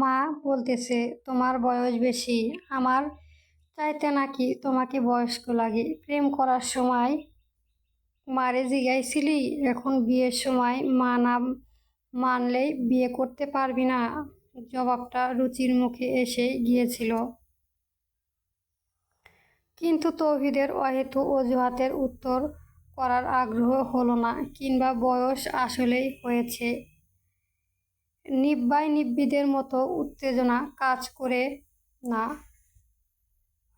মা বলতেছে, তোমার বয়স বেশি, আমার চাইতে নাকি তোমাকে বয়স্ক লাগে। প্রেম করার সময় মারে জিগাইছিলি, এখন বিয়ের সময় মা না মানলেই বিয়ে করতে পারবি না। জবাবটা রুচির মুখে এসে গিয়েছিল। কিন্তু তৌহিদের অহেতু অজুহাতের উত্তর করার আগ্রহ হলো না, কিংবা বয়স আসলেই হয়েছে। নিব্বাই নিব্বিদের মতো উত্তেজনা কাজ করে না।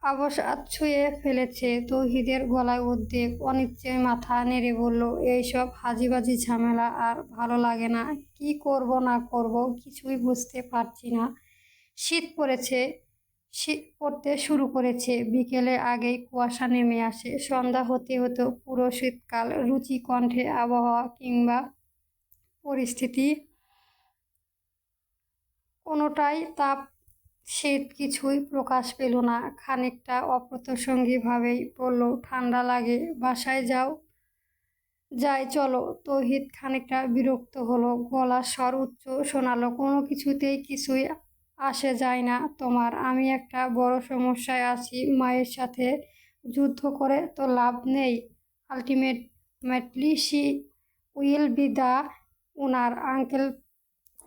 অবসাদ ছুঁয়ে ফেলেছে তৌহিদের গলায় উদ্বেগ অনিচ্ছয় মাথা নেড়ে বলল এইসব হাজিবাজি ঝামেলা আর ভালো লাগে না। কি করব না করব কিছুই বুঝতে পারছি না। শীত পড়েছে, শীত পড়তে শুরু করেছে। বিকেলে আগেই কুয়াশা নেমে আসে। সন্ধ্যা হতে হতে পুরো শীতকাল রুচি কণ্ঠে আবহাওয়া কিংবা পরিস্থিতি কোনোটাই তাপ শীত কিছুই প্রকাশ পেল না। খানিকটা অপ্রতসঙ্গীভাবেই বলল ঠান্ডা লাগে, বাসায় যাও। যাই, চলো। তৌহিদ খানিকটা বিরক্ত হলো। গলার স্বর উচ্চ শোনালো, কোনো কিছুতেই কিছুই আসে যায় না তোমার। আমি একটা বড় সমস্যায় আছি, মায়ের সাথে যুদ্ধ করে তো লাভ নেই। Ultimately she will be the উনার আঙ্কেল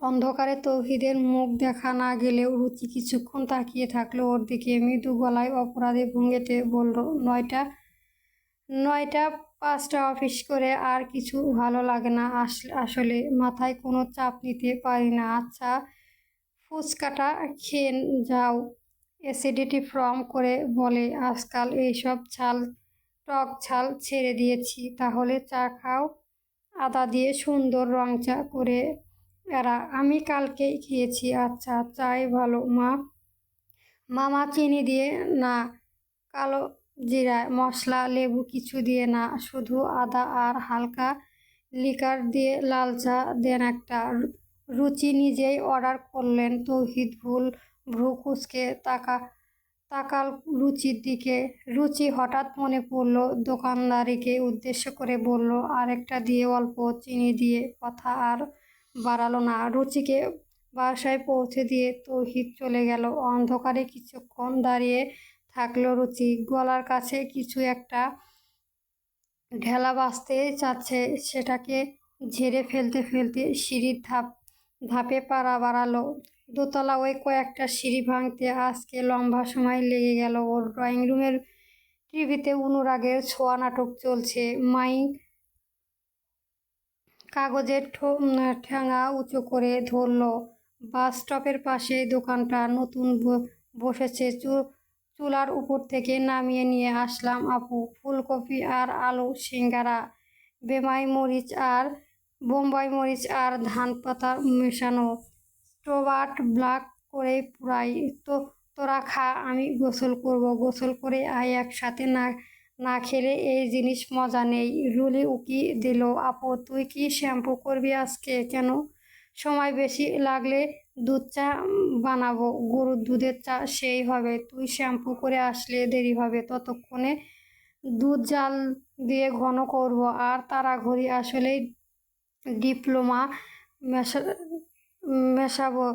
অন্ধকারে তৌহিদের মুখ দেখা না গেলেও রুচি কিছুক্ষণ তাকিয়ে থাকল ওর দিকে। মৃদু গলায় অপরাধী ভঙ্গিতে বলল, নয়টা নয়টা পাঁচটা অফিস করে আর কিছু ভালো লাগে না আসলে মাথায় কোনো চাপ নিতে পারি না। আচ্ছা ফুচকাটা খেয়ে যাও। অ্যাসিডিটি ফর্ম করে বলে, আজকাল এইসব ছাল, টক ছাল ছেড়ে দিয়েছি। তাহলে চা খাও। আদা দিয়ে সুন্দর রং চা করে এরা আমি কালকেই খেয়েছি। আচ্ছা চাই ভালো। মা, মামা চিনি দিয়ে না, কালো জিরায় মশলা, লেবু কিছু দিয়ে না, শুধু আদা আর হালকা লিকার দিয়ে লাল চা দেন একটা। রুচি নিজেই অর্ডার করলেন তৌহিদ ভুল ভ্রু কুচকে তাকা, তাকাল রুচির দিকে। রুচি হঠাৎ মনে পড়ল, দোকানদারিকে উদ্দেশ্য করে বলল, আরেকটা দিয়ে অল্প চিনি দিয়ে কথা আর বাড়ালো না। রুচিকে বাসায় পৌঁছে দিয়ে তৌহিদ চলে গেল। অন্ধকারে কিছুক্ষণ দাঁড়িয়ে থাকল রুচি। গলার কাছে কিছু একটা ঢেলা বাঁচতে চাচ্ছে, সেটাকে ঝেড়ে ফেলতে ফেলতে সিঁড়ির ধাপ, ধাপে পাড়া বাড়ালো। দোতলা ওই কয়েকটা সিঁড়ি ভাঙতে আজকে লম্বা সময় লেগে গেল। ওর ড্রয়িং রুমের টিভিতে অনুরাগের ছোঁয়া নাটক চলছে। মাইক কাগজের ঠ্যাঙা উঁচু করে ধরল। বাস স্টপের পাশে দোকানটা নতুন বসেছে। চুলার উপর থেকে নামিয়ে নিয়ে আসলাম আপু। ফুলকপি আর আলু সিঙ্গারা, বেমাই মরিচ আর বোম্বাই মরিচ আর ধান পাতা মেশানো। স্টোবাট ব্লাক করে পুরাই। তো তোরা খা, আমি গোসল করব। গোসল করে আয় একসাথে না না খেলে এই জিনিস মজা নেই। রুলি উকি দিল, আপু, তুই কি শ্যাম্পু করবি আজকে? কেন? সময় বেশি লাগলে দুধ চা বানাবো। গরুর দুধের চা সেই হবে। তুই শ্যাম্পু করে আসলে দেরি হবে। ততক্ষণে দুধ জাল দিয়ে ঘন করব। আর তাড়াঘড়ি আসলেই ডিপ্লোমা মেশা, মেশাবো।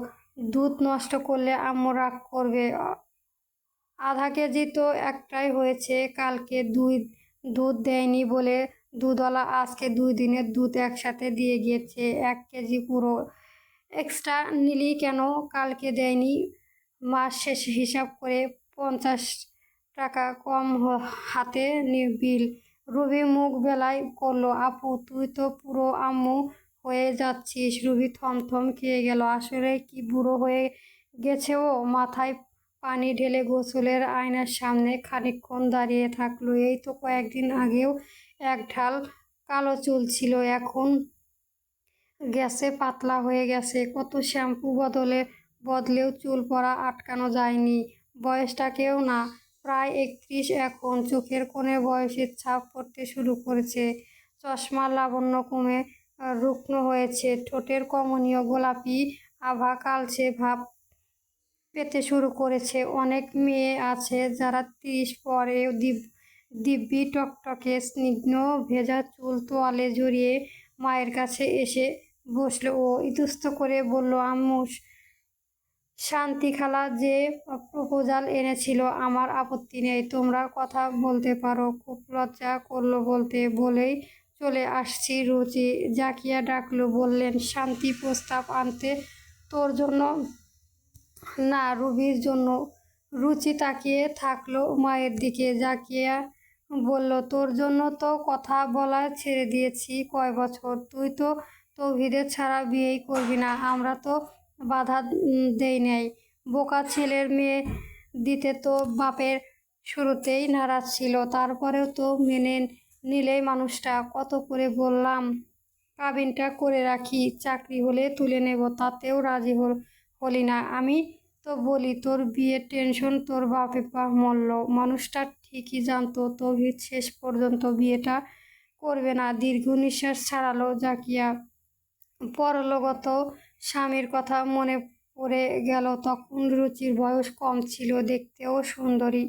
দুধ নষ্ট করলে আম্মু রাগ করবে। আধা কেজি তো একটাই হয়েছে, কালকে দুই দুধ দেয়নি বলে দুধওয়ালা আজকে দুই দিনের দুধ একসাথে দিয়ে গিয়েছে, এক কেজি পুরো এক্সট্রা নিলি কেন? কালকে দেয়নি। মাস শেষে হিসাব করে পঞ্চাশ টাকা কম হাতে বিল। রবি মুখ বেলায় করল, আপু, তুই তো পুরো আম্মু হয়ে যাচ্ছিস। রুবি থমথম খেয়ে গেল, আসলে কি বুড়ো হয়ে গেছে ও? মাথায় পানি ঢেলে গোসলের আয়নার সামনে খানিকক্ষণ দাঁড়িয়ে থাকল। এই তো কয়েকদিন আগেও এক ঢাল কালো চুল ছিল, এখন গেছে পাতলা হয়ে গেছে। কত শ্যাম্পু বদলে, বদলেও চুল পরা আটকানো যায়নি। বয়সটাকেও না, প্রায় একত্রিশ এখন। চোখের কোণে বয়সের ছাপ পড়তে শুরু করেছে। চশমার লাবণ্য কমে, রুগ্ন হয়েছে। ঠোঁটের কমনীয় গোলাপি আভা কালছে ভাব পেতে শুরু করেছে। অনেক মেয়ে আছে যারা তিরিশ পরে দিব্যি টকটকে স্নিগ্ধ ভেজা চুল তোয়ালে জড়িয়ে মায়ের কাছে এসে বসল ও ইতস্ত করে বলল, আম্মু, শান্তি খালা, যে প্রপোজাল এনেছিল আমার আপত্তি নেই। তোমরা কথা বলতে পারো, খুব লজ্জা করল বলতে। বলেই চলে আসছি রুচি জাকিয়া ডাকলো, বললেন, শান্তি প্রস্তাব আনতে তোর জন্য না, রুবির জন্য। রুচি তাকিয়ে থাকল মায়ের দিকে। জাকিয়া বলল, তোর জন্য তো কথা বলা ছেড়ে দিয়েছি কয় বছর। তুই তো তৌহিদের ছাড়া বিয়েই করবি না। আমরা তো বাধা দেই নাই। বোকা ছেলের মেয়ে দিতে তো বাপের শুরুতেই নারাজ ছিল। তারপরেও তো মেনে নিলেই মানুষটা। কত করে বললাম, কাবিনটা করে রাখি। চাকরি হলে তুলে নেব। তাতেও রাজি হল হলি না। আমি তো বলি, তোর বিয়ের টেনশন তোর বাপে পা মরল। মানুষটা ঠিকই জানতো তৌহিদ শেষ পর্যন্ত বিয়েটা করবে না। দীর্ঘ নিঃশ্বাস ছাড়ালো জাকিয়া। পরলোগত স্বামীর কথা মনে পড়ে গেল, তখন রুচির বয়স কম ছিল, দেখতেও সুন্দরী।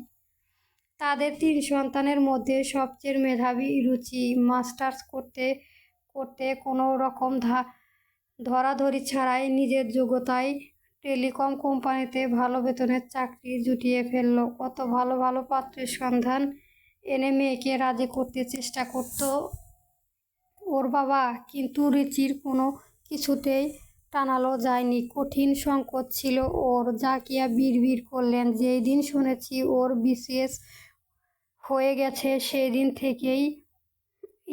তাদের তিন সন্তানের মধ্যে সবচেয়ে মেধাবী রুচি, মাস্টার্স করতে করতে কোনো রকম ধা ধরাধরি ছাড়াই নিজের যোগ্যতায় টেলিকম কোম্পানিতে ভালো বেতনের চাকরি জুটিয়ে ফেলল। কত ভালো ভালো পাত্রের সন্ধান এনে মেয়েকে রাজি করতে চেষ্টা করতো ওর বাবা, কিন্তু রিচির কোনো কিছুতেই টানালো যায়নি। কঠিন সংকট ছিল ওর। জাকিয়া বিড়বিড় করলেন, যেই দিন শুনেছি ওর বিশেষ হয়ে গেছে, সেই দিন থেকেই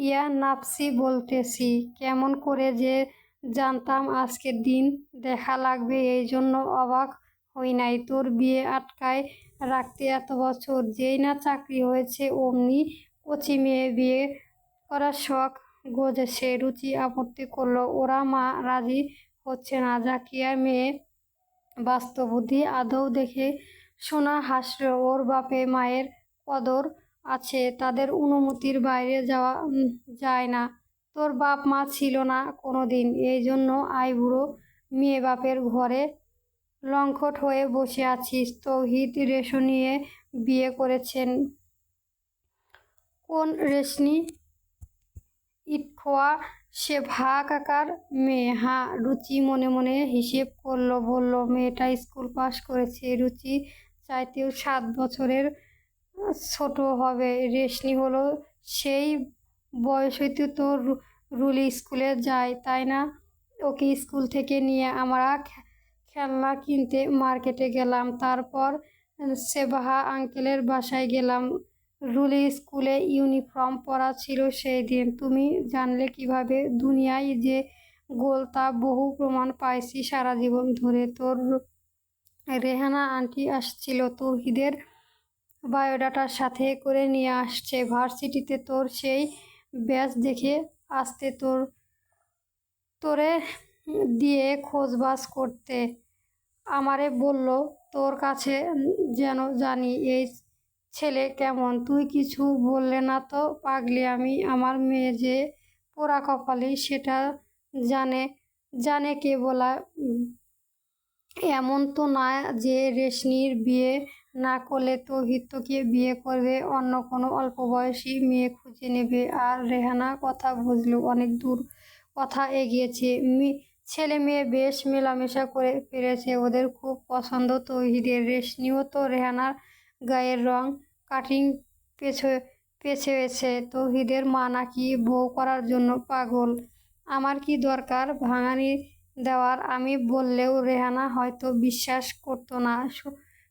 ইয়া নাপসি বলতেছি। কেমন করে যে জানতাম আজকের দিন দেখা লাগবে, এই জন্য অবাক হই নাই। তোর বিয়ে আটকায় রাখতে এত বছর, যেই না চাকরি হয়েছে অমনি কচি মেয়ে বিয়ে করার শখ গজেছে রুচি আপত্তি করল, ওরা মা রাজি হচ্ছে না। জাকিয়ার মেয়ে বাস্তবুদ্ধি আদৌ দেখে শোনা হাসল, ওর বাপে মায়ের কদর আছে, তাদের অনুমতির বাইরে যাওয়া যায় না। তোর বাপ মা ছিল না কোনো দিন এই জন্য আই বুড়ো, মেয়ে বাপের ঘরে লঙ্কট হয়ে বসে আছিস। তৌহিদ রেশো নিয়ে বিয়ে করেছেন। কোন রেশনি? ইটখোয়া, সে ভা কাকার মেয়ে। হ্যাঁ রুচি মনে মনে হিসেব করল, বলল, মেয়েটা স্কুল পাশ করেছে, রুচি চাইতেও সাত বছরের ছোট হবে। রেশনি হলো সেই বয়স হইতে তো রু- রুলি স্কুলে যায়, তাই না? ওকে স্কুল থেকে নিয়ে আমরা খেলনা কিনতে মার্কেটে গেলাম। তারপর সেবাহা আঙ্কেলের বাসায় গেলাম। রুলি স্কুলে ইউনিফর্ম পরা ছিল সেই দিন তুমি জানলে কীভাবে? দুনিয়ায় যে গোল তা বহু প্রমাণ পাইছি সারা জীবন ধরে। তোর রেহানা আন্টি আসছিল, তৌহিদের বায়োডাটার সাথে করে নিয়ে আসছে। ভার্সিটিতে তোর সেই ব্যাচ দেখে আসতে তোর, তোরে দিয়ে খোঁজবাজ করতে। আমারে বলল, তোর কাছে যেন জানি, এই ছেলে কেমন? তুই কিছু বললে না তো পাগলি আমি। আমার মেয়ে যে পোড়া কপালি, সেটা জানে জানে কে বলা। এমন তো না যে রেশনির বিয়ে না করলে তৌহিদ তোকে বিয়ে করবে, অন্য কোনো অল্প বয়সী মেয়ে খুঁজে নেবে। আর রেহানা কথা বুঝলো, অনেক দূর কথা এগিয়েছে। ছেলে মেয়ে বেশ মেলামেশা করে ফেলেছে, ওদের খুব পছন্দ তৌহিদের। রেশনিও তো রেহানার গায়ের রং কাটিং পেছে, পেছেছে। তৌহিদের মা নাকি বউ করার জন্য পাগল। আমার কি দরকার ভাঙানি দেওয়ার? আমি বললেও রেহানা হয়তো বিশ্বাস করতো না।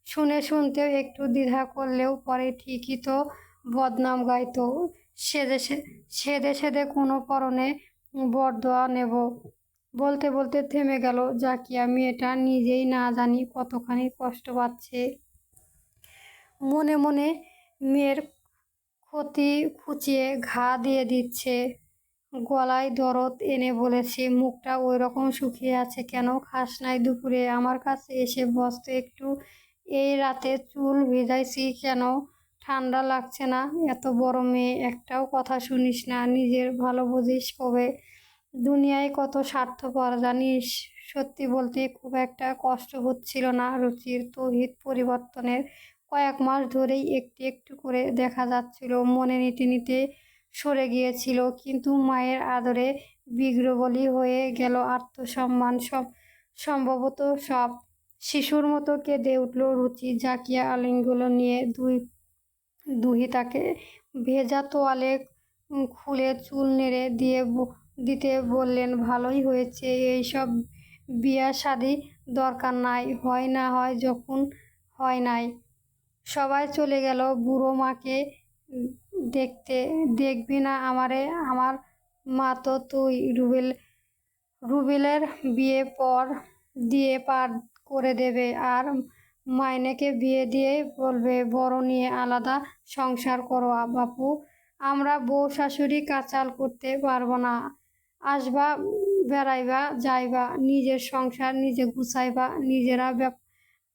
শুনে শুনতেও একটু দ্বিধা করলেও পরে ঠিকই তো বদনাম গাইতো। সেদে সেদে সেদে কোনো পরনে বরদোয়া নেব। বলতে বলতে থেমে গেল জাকিয়া। মেয়েটা নিজেই না জানি কতখানি কষ্ট পাচ্ছে। মনে মনে মেয়ের ক্ষতি খুঁচিয়ে ঘা দিয়ে দিচ্ছে। গলায় দরদ এনে বলেছে, মুখটা ওই রকম শুকিয়ে আছে কেন? খাস নাই দুপুরে আমার কাছে এসে বসতে একটু এই রাতে চুল ভিজাইছি কেন? ঠান্ডা লাগছে না? এত বড় মেয়ে, একটাও কথা শুনিস না, নিজের ভালো বুঝিস কবে? দুনিয়ায় কত স্বার্থপর, জানিস? সত্যি বলতে খুব একটা কষ্ট হচ্ছিল না রুচির তৌহিদ পরিবর্তনের কয়েক মাস ধরেই একটু একটু করে দেখা যাচ্ছিল, মনে নিতে নিতে সরে গিয়েছিল, কিন্তু মায়ের আদরে বিগ্রবলি হয়ে গেল আত্মসম্মান সব, সম্ভবত সব। শিশুর মতো কেঁদে উঠল রুচি, জাকিয়া আলিঙ্গন নিয়ে দুই দুহি তাকে ভেজা তোয়ালে খুলে চুল নেড়ে দিয়ে দিতে বললেন, ভালোই হয়েছে, এইসব বিয়া শাদি দরকার নাই, হয় না হয় যখন হয় নাই। সবাই চলে গেল, বুড়ো মাকে দেখতে, দেখবি না আমারে, আমার মা তো তুই রুবেল, রুবেলের বিয়ে পর দিয়ে পার করে দেবে। আর মাইনেকে বিয়ে দিয়ে বলবে, বড় নিয়ে আলাদা সংসার করো বাপু। আমরা বউ শাশুড়ি কাচাল করতে পারব না। আসবা, বেড়াইবা, যাইবা, নিজের সংসার নিজে গুছাইবা, নিজেরা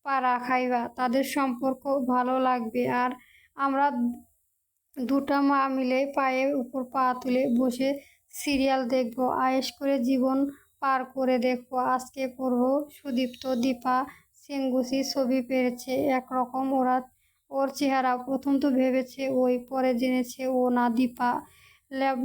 পাড়া খাইবা। তাদের সম্পর্ক ভালো লাগবে। আর আমরা দুটা মা মিলে পায়ে উপর পা তুলে বসে সিরিয়াল দেখব। আয়েশ করে জীবন পার করে দেখব আজকে পড়ব সুদীপ্ত দীপা সেঙ্গুসি ছবি পেরেছে একরকম ওরা ওর চেহারা। প্রথম তো ভেবেছে ওই, পরে জেনেছে ও না দীপা। ল্যাব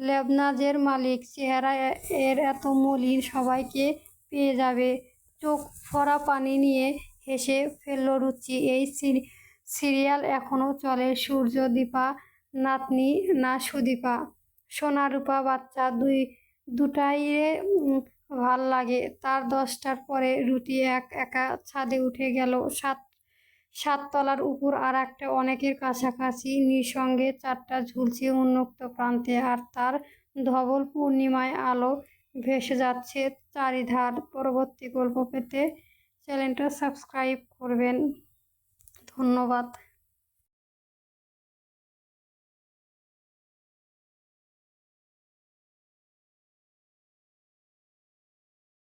ল্যাবনাজের মালিক, চেহারা এর এত মলিন, সবাইকে পেয়ে যাবে। চোখ ভরা পানি নিয়ে হেসে ফেলল রুচি। এই সিরি- সিরিয়াল এখনও চলে সূর্য দীপা, নাতনি না সুদীপা। সোনা রূপা বাচ্চা দুই দুটাই ভালো লাগে। তার দশটার পরে রুটি এক, একা ছাদে উঠে গেল। সাত, সাততলার উপর আর একটা অনেকের কাছাকাছি, নিঃসঙ্গে চারটা ঝুলছে উন্মুক্ত প্রান্তে আর তার ধবল পূর্ণিমায় আলো ভেসে যাচ্ছে চারিধার। পরবর্তী গল্প পেতে চ্যানেলটা সাবস্ক্রাইব করবেন। ধন্যবাদ।